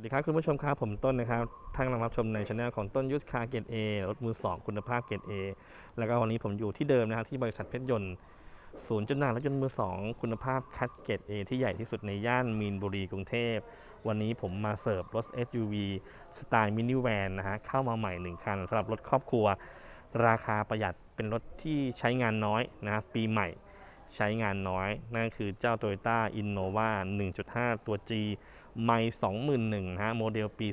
วัสดีครับคุณผู้ชมครับผมต้นนะครับท่านกำลังรับชมในช anel ของต้นยุทธคาเกตเอรถมือ 2 คุณภาพเกตเอแล้วก็วันนี้ผมอยู่ที่เดิมนะครับที่บริษัทเพชรยนต์ศูนย์จำหน่ายรถยนต์มือ 2 คุณภาพคัดเกตเอที่ใหญ่ที่สุดในย่านมีนบุรีกรุงเทพ วันนี้ผมมาเสิร์ฟรถ SUV สไตล์มินิแวนนะฮะเข้ามาใหม่ 1 คันสำหรับรถครอบครัว ราคาประหยัดเป็นรถที่ใช้งานน้อยนะปีใหม่ใช้งานน้อย นั่นคือเจ้า Toyota Innova 1.5 ตัว G ไม่21,000นะฮะโมเดลปี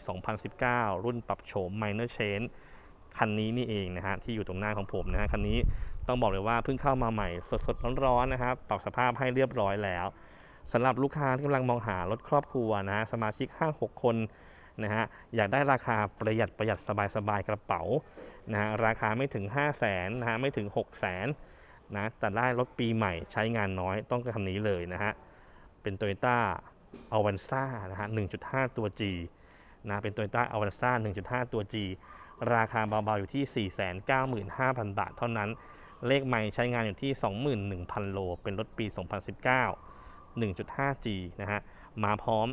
2019 รุ่นปรับโฉม Minor Change คันนี้นี่เองนะฮะที่อยู่ตรงหน้าของผมนะฮะคันนี้ต้องบอกเลยว่าเพิ่งเข้ามาใหม่สดๆร้อนๆนะครับปรับสภาพให้เรียบร้อยแล้วสำหรับลูกค้าที่กำลังมองหารถครอบครัวนะสมาชิก 5-6 คนนะฮะอยากได้ราคาประหยัดประหยัดสบายๆกระเป๋านะฮะราคาไม่ถึง 5 0 0 0 0นนะฮะไม่ถึง 6 0 0 0นนะแต่ได้รถปีใหม่ใช้งานน้อยต้องคันนี้เลยนะฮะเป็น Toyota a v a n z a นะฮะ 1.5 ตัว G นะเป็น Toyota a v a n z a 1.5 ตัว G ราคาเบาๆอยู่ที่ 495,000 บาทเท่านั้น เลขใหม่ใช้งานอยู่ที่ 21,000 โล เป็นรถปี 2019 1.5G นะฮะ มาพร้อม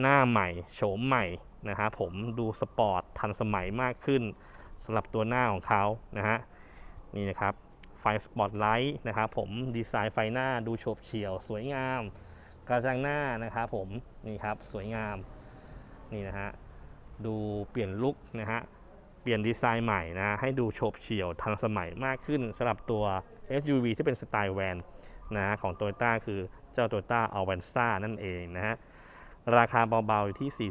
หน้าใหม่ โฉมใหม่นะฮะ ผมดูสปอร์ตทันสมัยมากขึ้นสำหรับตัวหน้าของเขานะฮะ นี่นะครับ ไฟสปอตไลท์นะครับผมดีไซน์ไฟหน้าดูโฉบเฉี่ยวสวยงาม ระจังหน้านะครับผมนี่ครับสวยงามนี่นะฮะดูเปลี่ยนลุคนะฮะเปลี่ยนดีไซน์ใหม่นะให้ดูโฉบเฉี่ยวทันสมัยมากขึ้นสำหรับตัว SUV ที่เป็นสไตล์แวนนะของ Toyota คือเจ้า Toyota Avanza นั่นเองนะฮะราคาเบาๆอยู่ที่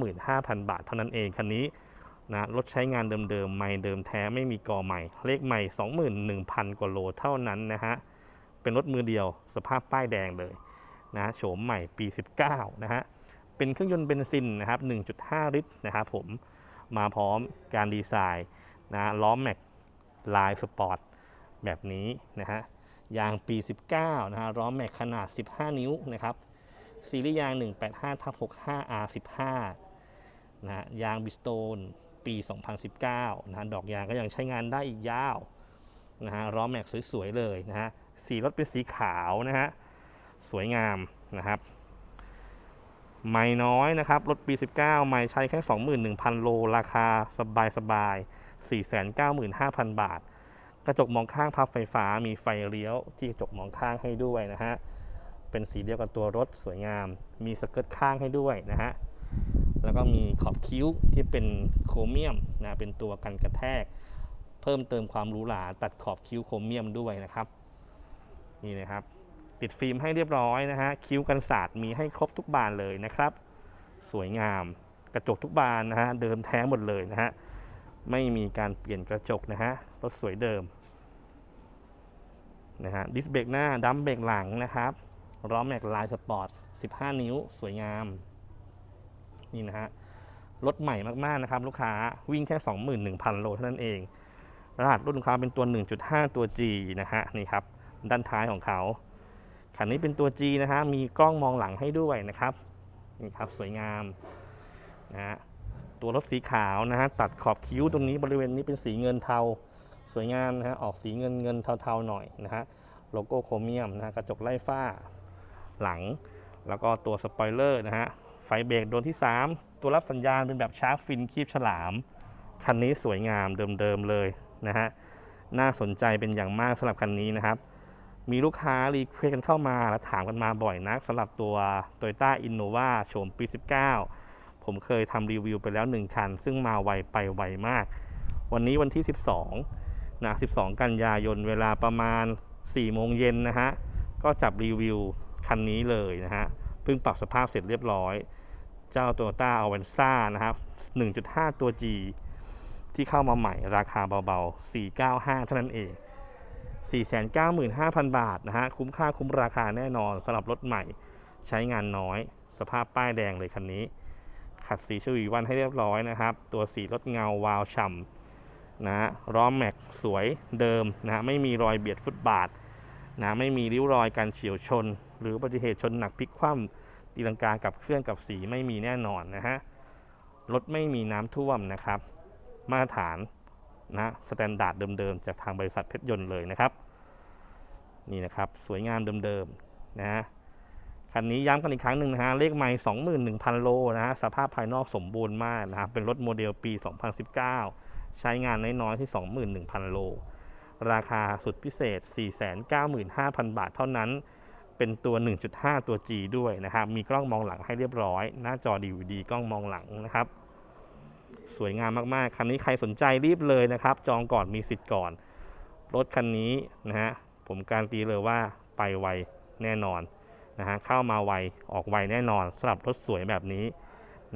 495,000 บาทเท่านั้นเอง คันนี้นะรถใช้งานเดิมๆ ไม่เดิมแท้ไม่มีกอใหม่ เลขใหม่ 21,000 กว่าโลเท่านั้นนะฮะ เป็นรถมือเดียวสภาพป้ายแดงเลย นะโฉมใหม่ปี 19 นะฮะ เป็นเครื่องยนต์เบนซินนะครับ 1.5 ลิตรนะครับผม มาพร้อมการดีไซน์นะล้อแม็กลายสปอร์ตแบบนี้นะฮะ ยางปี 19 นะฮะล้อแม็กขนาด 15 นิ้วนะครับ ซีรีส์ยาง 185ทับ65 R15 นะฮะยางบิสโตนปี 2019นะฮะดอกยางก็ยังใช้งานได้อีกยาวนะฮะล้อแม็กสวยๆเลยนะฮะ สีรถเป็นสีขาวนะฮะ สวยงามนะครับ ไม่น้อยนะครับ รถปี 19 ไม่ใช้แค่ 21,000 โล ราคาสบายสบาย 495,000 บาท กระจกมองข้างพับไฟฟ้ามีไฟเลี้ยวที่กระจกมองข้างให้ด้วยนะฮะ เป็นสีเดียวกับตัวรถสวยงาม มีสเกิร์ตข้างให้ด้วยนะฮะ แล้วก็มีขอบคิ้วที่เป็นโครเมียมนะ เป็นตัวกันกระแทก เพิ่มเติมความหรูหราตัดขอบคิ้วโครเมียมด้วยนะครับ นี่นะครับ ติดฟิล์มให้เรียบร้อยนะฮะคิ้วกันสาดมีให้ครบทุกบานเลยนะครับ สวยงามกระจกทุกบานนะฮะเดิมแท้หมดเลยนะฮะไม่มีการเปลี่ยนกระจกนะฮะรถสวยเดิมนะฮะดิสเบรกหน้าดัมเบรกหลังนะครับล้อแม็กลายสปอร์ต 15 นิ้ว สวยงาม นี่นะฮะรถใหม่มากๆนะครับ ลูกค้าวิ่งแค่ 21,000 โลเท่านั้นเอง รหัสรุ่นของเขาเป็นตัว 1.5 ตัว G นะฮะนี่ครับ ด้านท้ายของเขา คันนี้เป็นตัว G นะฮะ มีกล้องมองหลังให้ด้วยนะครับ นี่ครับสวยงามนะฮะ ตัวรถสีขาวนะฮะ ตัดขอบคิ้วตรงนี้บริเวณนี้เป็นสีเงินเทา สวยงามนะฮะ ออกสีเงินเงินเทาๆหน่อยนะฮะ โลโก้โครเมียมนะฮะกระจกไล่ฝ้าหลัง แล้วก็ตัวสปอยเลอร์นะฮะ ไฟเบรกดวงที่ 3 ตัวรับสัญญาณเป็นแบบชาร์กฟินคีบฉลาม คันนี้สวยงามเดิมๆเลยนะฮะ น่าสนใจเป็นอย่างมากสำหรับคันนี้นะครับ มีลูกค้ารีเควสกันเข้ามาและถามกันมาบ่อยนักสำหรับตัว Toyota Innova โฉมปี 19 ผมเคยทำรีวิวไปแล้ว 1 คัน ซึ่งมาไวไปไวมาก วันนี้วันที่ 12 นะ 12 กันยายน เวลาประมาณ 4 โมงเย็นนะฮะ ก็จับรีวิวคันนี้เลยนะฮะ เพิ่งปรับสภาพเสร็จเรียบร้อย เจ้า Toyota Avanza นะครับ 1.5 ตัว G ที่เข้ามาใหม่ราคาเบาๆ 495 เท่านั้นเอง 495,000 บาทนะฮะคุ้มค่าคุ้มราคาแน่นอนสำหรับรถใหม่ใช้งานน้อย สภาพป้ายแดงเลยคันนี้ ขัดสีชวีวันให้เรียบร้อยนะครับ ตัวสีรถเงาวาวฉ่ำนะฮะล้อแม็กสวยเดิมนะฮะไม่มีรอยเบียดฟุตบาทนะไม่มีริ้วรอยการเฉียวชน หรืออุบัติเหตุชนหนักพลิกคว่ำตีลังกากับเครื่องกับสีไม่มีแน่นอนนะฮะรถไม่มีน้ำท่วมนะครับ มาตรฐาน นะสแตนดาร์ดเดิมๆ จากทางบริษัทเพชรยนต์เลยนะครับ นี่นะครับสวยงามเดิมๆนะฮะคันนี้ย้ำกันอีกครั้งหนึ่งนะฮะเลขไม่21,000 โลนะฮะสภาพภายนอกสมบูรณ์มากนะครับเป็นรถโมเดลปี 2019 ใช้งานน้อยๆที่ 21,000 โล ราคาสุดพิเศษ 495,000 บาทเท่านั้นเป็นตัว 1.5 ตัว G ด้วยนะครับ มีกล้องมองหลังให้เรียบร้อย หน้าจอ DVD กล้องมองหลังนะครับ สวยงามมากๆ คันนี้ใครสนใจรีบเลยนะครับ จองก่อนมีสิทธิ์ก่อน รถคันนี้นะฮะ ผมการนตีเลยว่าไปไวแน่นอนนะฮะ เข้ามาไว ออกไวแน่นอนสำหรับรถสวยแบบนี้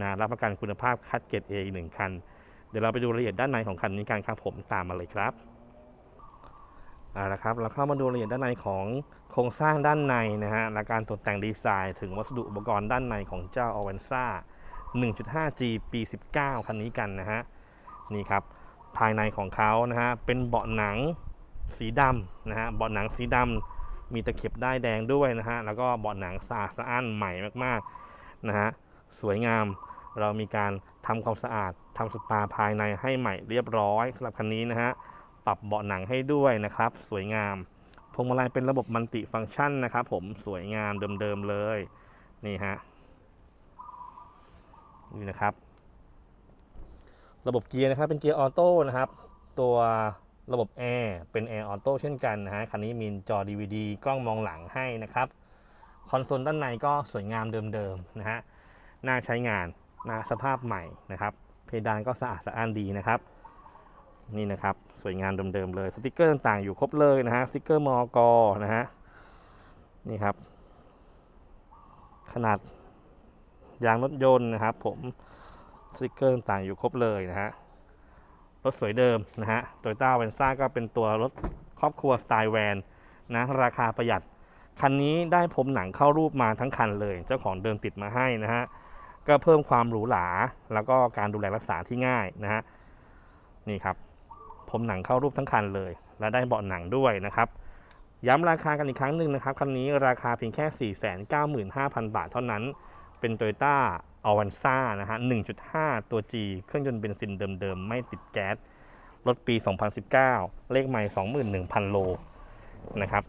นะรับประกันคุณภาพคัดเกรด A อีกหนึ่งคัน เดี๋ยวเราไปดูรายละเอียดด้านในของคันนี้กันครับผมตามมาเลยครับเอาละครับเราเข้ามาดูรายละเอียดด้านในของโครงสร้างด้านในนะฮะและการตกแต่งดีไซน์ ถึงวัสดุอุปกรณ์ด้านในของเจ้า a v a n z a 1.5G ปี 19 คันนี้กันนะฮะ นี่ครับ ภายในของเขานะฮะ เป็นเบาะหนังสีดำนะฮะ เบาะหนังสีดำมีตะเข็บได้ายแดงด้วยนะฮะ แล้วก็เบาะหนังสะอาดสะอ้านใหม่มากๆนะฮะ สวยงาม เรามีการทำความสะอาดทำสปาภายในให้ใหม่เรียบร้อยสำหรับคันนี้นะฮะ ปรับเบาะหนังให้ด้วยนะครับ สวยงามพวงมาลัยเป็นระบบมัลติฟังก์ชันนะครับผมสวยงามเดิมๆเลย นี่ฮะ นี่นะครับ ระบบเกียร์นะครับเป็นเกียร์ออโต้นะครับ ตัวระบบแอร์เป็นแอร์ออโต้เช่นกันนะฮะคันนี้มีจอ DVD กล้องมองหลังให้นะครับคอนโซลด้านในก็สวยงามเดิมๆนะฮะน่าใช้งานนะสภาพใหม่นะครับ เพดานก็สะอาดสะอ้านดีนะครับนี่นะครับสวยงามเดิมๆเลยสติกเกอร์ต่างๆอยู่ครบเลยนะฮะสติกเกอร์มอกนะฮะนี่ครับ ขนาด ยางรถยนต์นะครับ ผมสติกเกอร์ต่างๆอยู่ครบเลยนะฮะรถสวยเดิมนะฮะโตโยต้าเวนซ่าก็เป็นตัวรถครอบครัวสไตล์แวนนะราคาประหยัด คันนี้ได้ผมหนังเข้ารูปมาทั้งคันเลย เจ้าของเดิมติดมาให้นะฮะก็เพิ่มความหรูหราแล้วก็การดูแลรักษาที่ง่ายนะฮะนี่ครับ ผมหนังเข้ารูปทั้งคันเลย และได้เบาะหนังด้วยนะครับย้ำราคากันอีกครั้งหนึ่งนะครับคันนี้ราคาเพียงแค่ 495,000 บาทเท่านั้น เป็น t o y ยต้าอวันซ่านะฮะ 1.5 ตัว G เครื่องยนต์เบนซินเดิมๆ ไม่ติดแก๊ส รถปี 2019 เลขใหม่ 21,000 โล นะครับ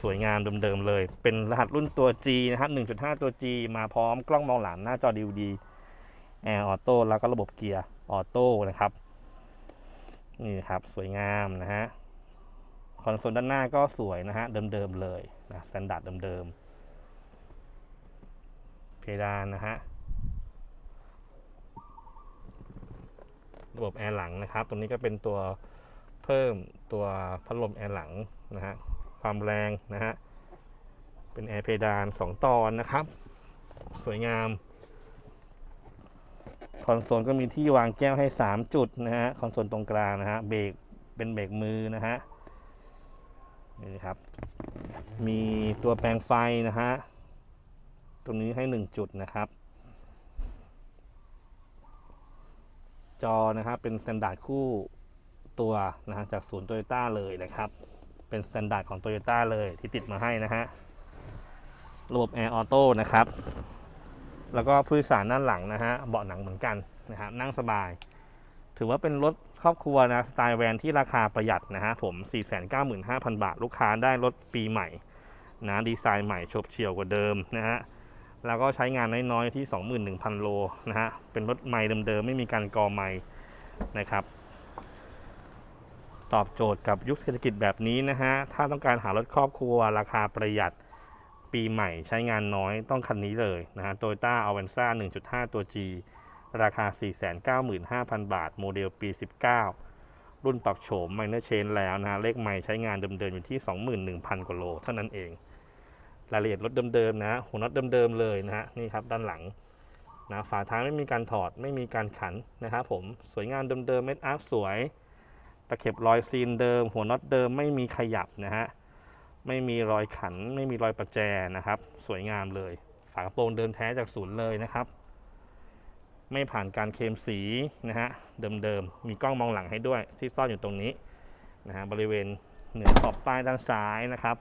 สวยงามเดิมๆ เลย เป็นรหัสรุ่นตัว G นะครับ1.5 ตัว G มาพร้อมกล้องมองหลังหน้าจอ DVD แอร์ออโต้แล้วก็ระบบเกียร์ออโต้นะครับ นี่ครับ สวยงามนะฮะ คอนโซลด้านหน้าก็สวยนะฮะ เดิมๆ เลยนะสแตนดาร์ดเดิมๆ เพดานนะฮะระบบแอร์หลังนะครับ ตรงนี้ก็เป็นตัวเพิ่มตัวพัดลมแอร์หลังนะฮะ ความแรงนะฮะ เป็นแอร์เพดาน 2 ตอนนะครับ สวยงาม คอนโซลก็มีที่วางแก้วให้ 3 จุดนะฮะ คอนโซลตรงกลางนะฮะ เบรกเป็นเบรกมือนะฮะ นี่ครับ มีตัวแปลงไฟนะฮะ ตรงนี้ให้ 1 จุดนะครับ จอนะครับเป็นสแตนดาร์ดคู่ตัวนะฮะจากศูนย์โตโยต้าเลยนะครับ เป็นสแตนดาร์ดของโตโยต้าเลยที่ติดมาให้นะฮะ ระบบแอร์ออโต้นะครับ แล้วก็ผู้โดยสารด้านหลังนะฮะเบาะหนังเหมือนกันนะครับนั่งสบาย ถือว่าเป็นรถครอบครัวนะสไตล์แวนที่ราคาประหยัดนะฮะผม 495,000 บาท ลูกค้าได้รถปีใหม่นะดีไซน์ใหม่ฉบเฉี่ยวกว่าเดิมนะฮะ แล้วก็ใช้งานน้อยๆที่ 21,000 โลนะฮะ เป็นรถใหม่เดิมๆ ไม่มีการกอใหม่นะครับ ตอบโจทย์กับยุคเศรษฐกิจแบบนี้นะฮะ ถ้าต้องการหารถครอบครัว ราคาประหยัดปีใหม่ใช้งานน้อยต้องคันนี้เลยนะฮะ Toyota Avanza 1.5 ตัว G ราคา 495,000 บาท โมเดลปี 19 รุ่นปรับโฉม Minor Change แล้วนะฮะ เลขใหม่ใช้งานเดิมๆ อยู่ที่ 21,000 กว่าโล เท่านั้นเอง รายละเอียดรถเดิมๆนะหัวน็อตเดิมๆเลยนะฮะนี่ครับด้านหลังนะฝาท้ายไม่มีการถอดไม่มีการขันนะครับผมสวยงามเดิมๆเม็ดอาร์คสวย ตะเข็บรอยซีนเดิม หัวน็อตเดิมไม่มีขยับนะฮะไม่มีรอยขัน ไม่มีรอยประแจนะครับ สวยงามเลย ฝากระโปรงเดิมแท้จากศูนย์เลยนะครับ ไม่ผ่านการเคลมสีนะฮะเดิมๆมีกล้องมองหลังให้ด้วยที่ซ่อนอยู่ตรงนี้นะฮะบริเวณเหนือขอบป้ายด้านซ้ายนะครับ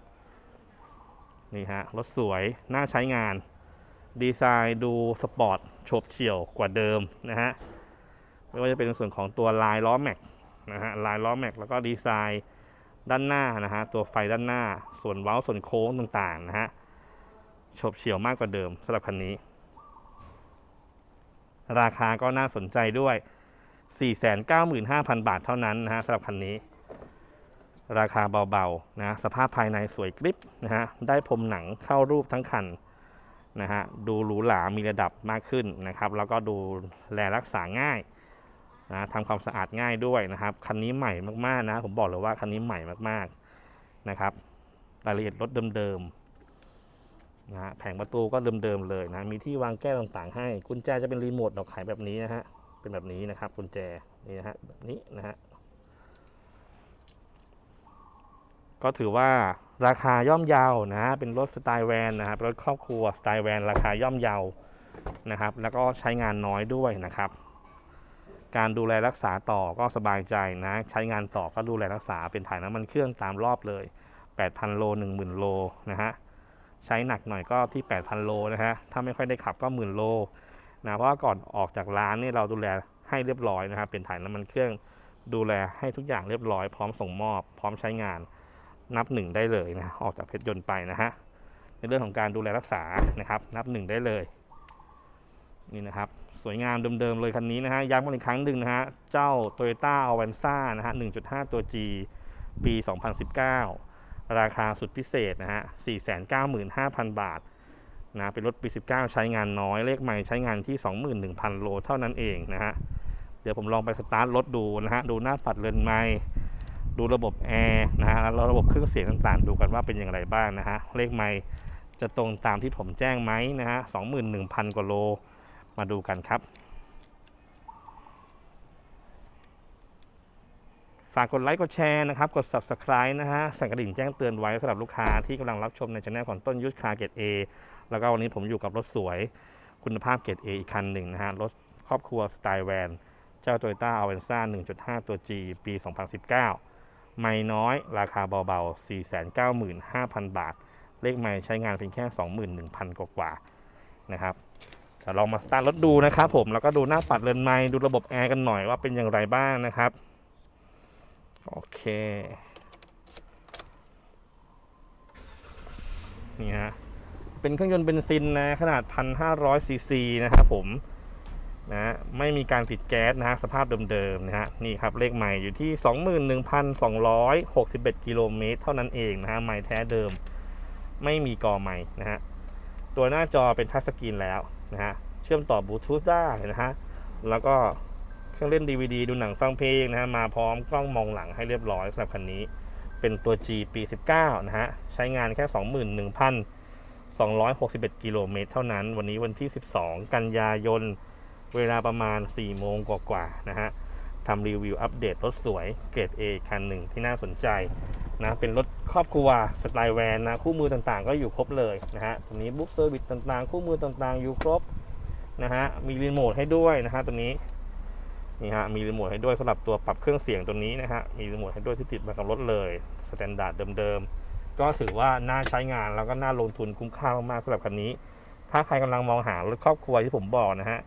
นี่ฮะ รถสวย น่าใช้งาน ดีไซน์ดูสปอร์ตโฉบเฉี่ยวกว่าเดิมนะฮะ ไม่ว่าจะเป็นส่วนของตัวลายล้อแม็กนะฮะ ลายล้อแม็กแล้วก็ดีไซน์ด้านหน้านะฮะ ตัวไฟด้านหน้า ส่วนเว้าส่วนโค้งต่างๆนะฮะโฉบเฉี่ยวมากกว่าเดิมสำหรับคันนี้ ราคาก็น่าสนใจด้วย 495,000 บาทเท่านั้นนะฮะสำหรับคันนี้ ราคาเบาๆนะสภาพภายในสวยกริบนะฮะได้พรมหนังเข้ารูปทั้งคันนะฮะดูหรูหรามีระดับมากขึ้นนะครับ แล้วก็ดูแลรักษาง่ายนะทำความสะอาดง่ายด้วยนะครับคันนี้ใหม่มากๆนะผมบอกเลยว่าคันนี้ใหม่มากๆนะครับรายละเอียดรถเดิมๆนะฮะแผงประตูก็เดิมๆเลยนะมีที่วางแก้วต่างๆให้กุญแจจะเป็นรีโมทดอกไขแบบนี้นะฮะเป็นแบบนี้นะครับกุญแจนี่นะฮะแบบนี้นะฮะ ก็ถือว่าราคาย่อมเยาวนะฮะเป็นรถสไตล์แวนนะครับรถครอบครัวสไตล์แวนราคาย่อมเยาวนะครับ แล้วก็ใช้งานน้อยด้วยนะครับ การดูแลรักษาต่อก็สบายใจนะ ใช้งานต่อก็ดูแลรักษาเป็นถ่ายน้ำมันเครื่องตามรอบเลย 8,000 โล 10,000 โลนะฮะใช้หนักหน่อยก็ที่ 8,000 โลนะฮะถ้าไม่ค่อยได้ขับก็หมื่นโลนะเพราะก่อนออกจากร้านนี่เราดูแลให้เรียบร้อยนะครับเป็นถ่ายน้ำมันเครื่องดูแลให้ทุกอย่างเรียบร้อยพร้อมส่งมอบ พร้อมใช้งาน นับหนึ่งได้เลยนะออกจากเพชรยนต์ไปนะฮะในเรื่องของการดูแลรักษานะครับ นับหนึ่งได้เลยนี่นะครับสวยงามเดิมๆเลยคันนี้นะฮะย้ำกันอีกครั้งหนึ่งนะฮะเจ้า Toyota a v a n z a นะฮะ 1.5 ตัว G ปี 2019 ราคาสุดพิเศษนะฮะ 495,000 บาทนะเป็นรถปี 19 ใช้งานน้อยเลขใหม่ใช้งานที่ 21,000 โลเท่านั้นเองนะฮะ เดี๋ยวผมลองไปสตาร์ทรถดูนะฮะ ดูหน้าปัดเรือนไม้ ดูระบบแอร์นะฮะแล้วระบบเครื่องเสียงต่างๆ ดูกันว่าเป็นอย่างไรบ้างนะฮะเลขไมค์จะตรงตามที่ผมแจ้งไหมนะฮะ21,000 กว่าโล มาดูกันครับ ฝากกดไลค์กดแชร์นะครับ กด Subscribe นะฮะ สั่นกระดิ่งแจ้งเตือนไว้สำหรับลูกค้าที่กำลังรับชมในช่องของต้นยุทธคาเกต A แล้วก็วันนี้ผมอยู่กับรถสวยคุณภาพเกรด A อีกคันหนึ่งนะฮะ รถครอบครัวสไตล์แวน เจ้า Toyota a v a n z a 1.5 ตัว G ปี 2019 ไม่น้อยราคาเบาๆ 495,000 บาท เลขไม่ใช้งานเพียงแค่ 21,000 กว่าๆนะครับเดี๋ยวลองมาสตาร์ทรถดูนะครับผมแล้วก็ดูหน้าปัดเรือนไม้ดูระบบแอร์กันหน่อยว่าเป็นอย่างไรบ้างนะครับโอเคนี่ฮะเป็นเครื่องยนต์เบนซินนะขนาด 1,500ซีซีนะครับผม นะไม่มีการติดแก๊สนะฮะสภาพเดิมๆนะฮะนี่ครับเลขใหม่อยู่ที่ 21,261 กิโลเมตรเท่านั้นเองนะฮะใหม่แท้เดิม ไม่มีกอใหม่นะฮะตัวหน้าจอเป็นทัชสกรีนแล้วนะฮะเชื่อมต่อบลูทูธได้นะฮะแล้วก็เครื่องเล่น DVD ดูหนังฟังเพลงนะฮะมาพร้อมกล้องมองหลังให้เรียบร้อยสำหรับคันนี้เป็นตัว G ปี 19 นะฮะ ใช้งานแค่ 21,261 กิโลเมตรเท่านั้น วันนี้วันที่ 12 กันยายน เวลาประมาณ 4 โมงกว่าๆนะฮะทำรีวิวอัปเดตรถสวยเกรด A คันหนึ่งที่น่าสนใจนะเป็นรถครอบครัวสไตล์แวนนะคู่มือต่างๆ ก็อยู่ครบเลยนะฮะตัวนี้บุ๊กเซอร์วิสต่างๆ คู่มือต่างๆ อยู่ครบนะฮะมีรีโมทให้ด้วยนะฮะตัวนี้นี่ฮะมีรีโมทให้ด้วยสำหรับตัวปรับเครื่องเสียงตัวนี้นะฮะมีรีโมทให้ด้วยที่ติดมากับรถเลยสแตนดาร์ดเดิมๆก็ถือว่าน่าใช้งานแล้วก็น่าลงทุนคุ้มค่ามากๆสำหรับคันนี้ ถ้าใครกำลังมองหารถครอบครัวที่ผมบอกนะฮะ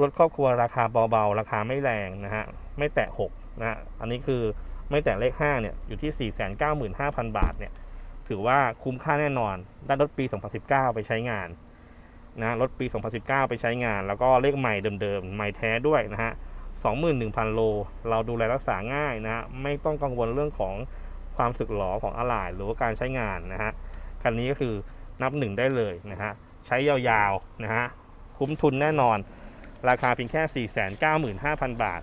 รถครอบครัวราคาเบาๆ ราคาไม่แรงนะฮะ ไม่แตะ6นะฮะ อันนี้คือไม่แตะเลข 5 เนี่ย อยู่ที่ 495,000 บาทเนี่ย ถือว่าคุ้มค่าแน่นอน ได้รถปี 2019 ไปใช้งานนะรถปี 2019 ไปใช้งาน แล้วก็เลขใหม่เดิมๆ ใหม่แท้ด้วยนะฮะ 21,000 โล เราดูแลรักษาง่ายนะฮะ ไม่ต้องกังวลเรื่องของความสึกหรอของอะไหล่หรือว่าการใช้งานนะฮะ คันนี้ก็คือนับหนึ่งได้เลยนะฮะ ใช้ยาวๆนะฮะ คุ้มทุนแน่นอน ราคาเพียงแค่ 495,000 บาท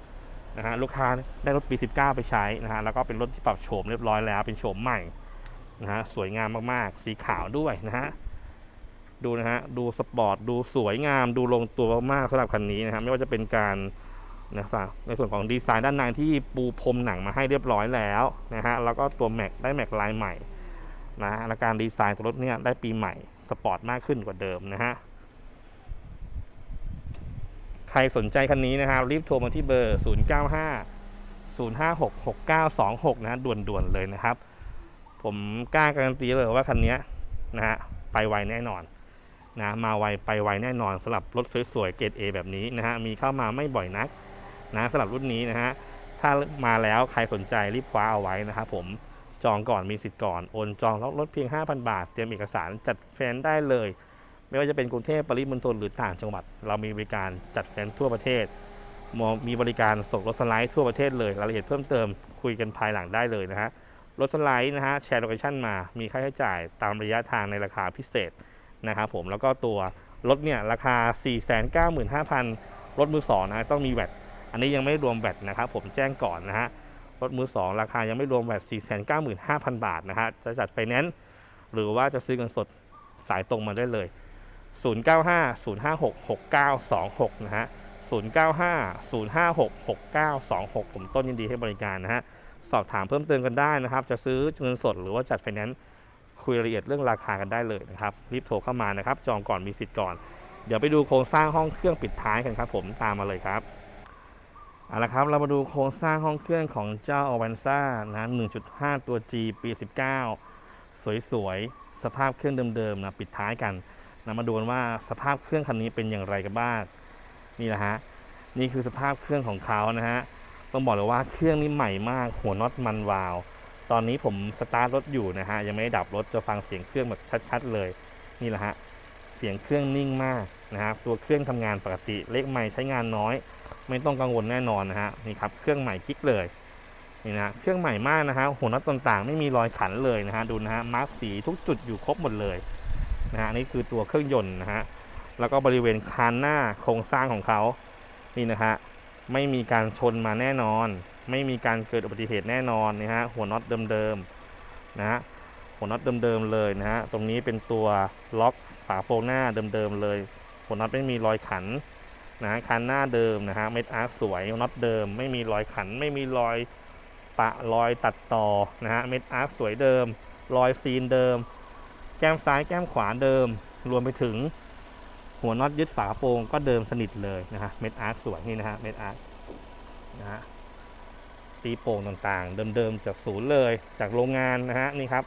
นะฮะลูกค้าได้รถปี 19 ไปใช้นะฮะแล้วก็เป็นรถที่ปรับโฉมเรียบร้อยแล้วเป็นโฉมใหม่นะฮะสวยงามมากๆ สีขาวด้วยนะฮะดูนะฮะดูสปอร์ตดูสวยงาม ดูลงตัวมากๆสำหรับคันนี้นะฮะไม่ว่าจะเป็นการนะครับในส่วนของดีไซน์ด้านในที่ปูพรมหนังมาให้เรียบร้อยแล้วนะฮะแล้วก็ตัวแม็กได้แม็กลายใหม่นะฮะและการดีไซน์ตัวรถเนี่ยได้ปีใหม่สปอร์ตมากขึ้นกว่าเดิมนะฮะ ใครสนใจคันนี้นะครับรีบโทรมาที่เบอร์ 095 056 6926นะฮะด่วนๆเลยนะครับ ผมกล้าการันตีเลยว่าคันนี้นะฮะไปไวแน่นอนนะมาไวไปไวแน่นอนสำหรับรถสวยๆเกรด A แบบนี้นะฮะมีเข้ามาไม่บ่อยนักนะสำหรับรุ่นนี้นะฮะถ้ามาแล้วใครสนใจรีบคว้าเอาไว้นะครับผมจองก่อนมีสิทธิ์ก่อน โอนจองล็อกรถเพียง 5,000 บาท เตรียมเอกสารจัดแฟนได้เลย ไม่ว่าจะเป็นกรุงเทพปริมณฑลหรือต่างจังหวัด เรามีบริการจัดไฟแนทั่วประเทศมมีบริการส่งรถสไลด์ทั่วประเทศเลยรายละเอียดเพิ่มเติมคุยกันภายหลังได้เลยนะฮะรถสไลด์นะฮะแชร์โลเคชั่นมา มีค่าใช้จ่ายตามระยะทางในราคาพิเศษนะครับผมแล้วก็ตัวรถเนี่ยราคา 495,000 รถมือสองนะต้องมีแวตอันนี้ยังไม่รวมแวตนะครับผมแจ้งก่อนนะฮะรถมือสองราคายังไม่รวมแวต495,000 บาทนะฮะจะจัดไฟแนนซ์หรือว่าจะซื้อเงินสดสายตรงมาได้เลย 0950566926 นะฮะ 0950566926 ผมต้นยินดีให้บริการนะฮะ สอบถามเพิ่มเติมกันได้นะครับ จะซื้อเงินสดหรือว่าจัดไฟแนนซ์คุยรายละเอียดเรื่องราคากันได้เลยนะครับ รีบโทรเข้ามานะครับ จองก่อนมีสิทธิ์ก่อน เดี๋ยวไปดูโครงสร้างห้องเครื่องปิดท้ายกันครับผมตามมาเลยครับเอาละครับเรามาดูโครงสร้างห้องเครื่องของเจ้า a v a n z a นะ 1.5 ตัว G ปี 19 สวยๆสภาพเครื่องเดิมๆนะปิดท้ายกัน นะมาดูกันว่าสภาพเครื่องคันนี้เป็นอย่างไรกันบ้างนี่นะฮะนี่คือสภาพเครื่องของเขานะฮะต้องบอกเลยว่าเครื่องนี้ใหม่มากหัวน็อตมันวาล์วตอนนี้ผมสตาร์ทรถอยู่นะฮะยังไม่ได้ดับรถจะฟังเสียงเครื่องแบบชัดๆเลยนี่แหละฮะเสียงเครื่องนิ่งมากนะฮะตัวเครื่องทำงานปกติเลขใหม่ใช้งานน้อย ไม่ต้องกังวลแน่นอนนะฮะนี่ครับเครื่องใหม่กิ๊กเลยนี่นะเครื่องใหม่มากนะฮะหัวน็อตต่างๆ ไม่มีรอยขันเลยนะฮะดูนะฮะมาร์กสีทุกจุดอยู่ครบหมดเลย นะฮะนี่คือตัวเครื่องยนต์นะฮะแล้วก็บริเวณคานหน้าโครงสร้างของเขานี่นะฮะไม่มีการชนมาแน่นอน ไม่มีการเกิดอุบัติเหตุแน่นอนนะฮะหัวน็อตเดิมๆนะฮะหัวน็อตเดิมๆเลยนะฮะตรงนี้เป็นตัวล็อกฝาโปรงหน้าเดิมๆเลย หัวน็อตไม่มีรอยขันนะฮะคันหน้าเดิมนะฮะเม็ดอาร์คสวยน็อตเดิม ไม่มีรอยขัน ไม่มีรอยปะรอยตัดต่อนะฮะเม็ดอาร์คสวยเดิม รอยซีนเดิม แก้มซ้ายแก้มขวาเดิม รวมไปถึงหัวน็อตยึดฝากระโปรงก็เดิมสนิทเลยนะฮะเม็ดอาร์คสวยนี่นะฮะเม็ดอาร์คนะฮะตีโป่งต่างๆ เดิมๆจากศูนย์เลยจากโรงงานนะฮะนี่ครับ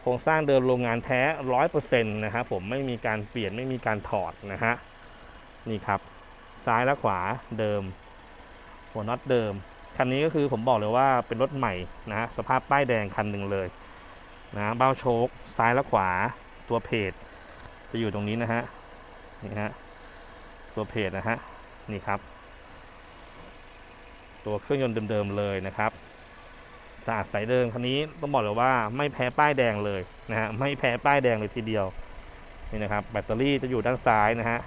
โครงสร้างเดิมโรงงานแท้ร้อยเปอร์เซ็นต์นะครับผมไม่มีการเปลี่ยนไม่มีการถอดนะฮะนี่ครับซ้ายและขวาเดิม หัวน็อตเดิมคันนี้ก็คือผมบอกเลยว่าเป็นรถใหม่นะฮะสภาพป้ายแดงคันหนึ่งเลย นะเบ้าโชคซ้ายและขวาตัวเพจจะอยู่ตรงนี้นะฮะนี่ฮะตัวเพจนะฮะนี่ครับ ตัวเครื่องยนต์เดิมๆเลยนะครับสะอาดใสเดิมคันนี้ต้องบอกเลยว่าไม่แพ้ป้ายแดงเลยนะฮะไม่แพ้ป้ายแดงเลยทีเดียวนี่นะครับแบตเตอรี่จะอยู่ด้านซ้ายนะฮะ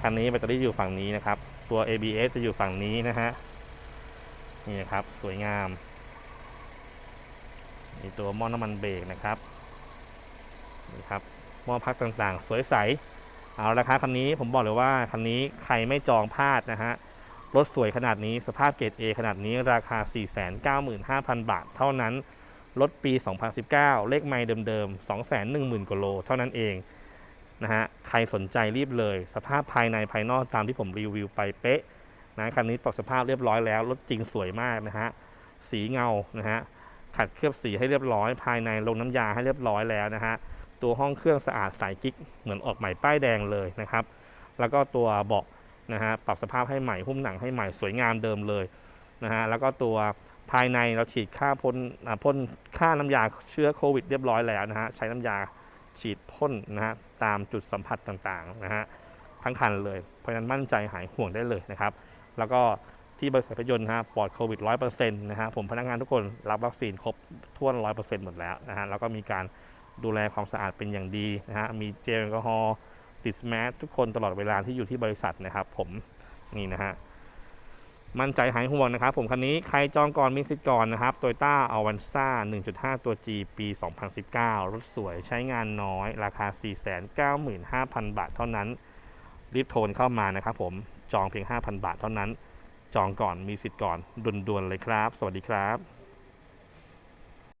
คันนี้แบตเตอรี่อยู่ฝั่งนี้นะครับ ตัว ABS จะอยู่ฝั่งนี้นะฮะนี่นะครับสวยงาม มีตัวหม้อน้ำมันเบรกนะครับนี่ครับหม้อพักต่างๆ สวยใส เอาละครับคันนี้ผมบอกเลยว่าคันนี้ใครไม่จองพลาดนะฮะรถสวยขนาดนี้สภาพเกรด A ขนาดนี้ราคา 495,000 บาท เท่านั้น รถปี 2019 เลขไม่เดิมๆ 210,000กว่าโล เท่านั้นเองนะฮะใครสนใจรีบเลย สภาพภายในภายนอกตามที่ผมรีวิวไปเป๊ะนะคันนี้ปรับสภาพเรียบร้อยแล้ว รถจริงสวยมากนะฮะสีเงานะฮะ ขัดเคลือบสีให้เรียบร้อย ภายในลงน้ำยาให้เรียบร้อยแล้วนะฮะ ตัวห้องเครื่องสะอาดใสกิ๊กเหมือนออกใหม่ป้ายแดงเลยนะครับ แล้วก็ตัวเบาะนะฮะปรับสภาพให้ใหม่หุ้มหนังให้ใหม่สวยงามเดิมเลยนะฮะ แล้วก็ตัวภายในเราฉีดฆ่าพ่นพ่นฆ่าน้ำยาเชื้อโควิด เรียบร้อยแล้วนะฮะ ใช้น้ำยาฉีดพ่นนะฮะตามจุดสัมผัสต่างๆนะฮะทั้งคันเลย เพราะฉะนั้นมั่นใจหายห่วงได้เลยนะครับ แล้วก็ ที่บริษัทรถยนต์นะฮะปลอดโควิดร้อยเปอร์เซ็นต์นะฮะผมพนักงานทุกคนรับวัคซีนครบถ้วนร้อยเปอร์เซ็นต์หมดแล้วนะฮะแล้วก็มีการดูแลความสะอาดเป็นอย่างดีนะฮะมีเจลแอลกอฮอล์ติดแมสทุกคนตลอดเวลาที่อยู่ที่บริษัทนะครับผมนี่นะฮะมั่นใจหายห่วงนะครับ ผมคันนี้ใครจองก่อนมีสิทธิ์ก่อนนะครับโตโยต้าอวันซ่า1.5 ตัว G ปี 2019 รถสวยใช้งานน้อย ราคา 495,000 บาทเท่านั้น รีบโทรเข้ามานะครับผมจองเพียง 5,000 บาทเท่านั้น จองก่อนมีสิทธิ์ก่อนด่วนๆเลยครับ สวัสดีครับ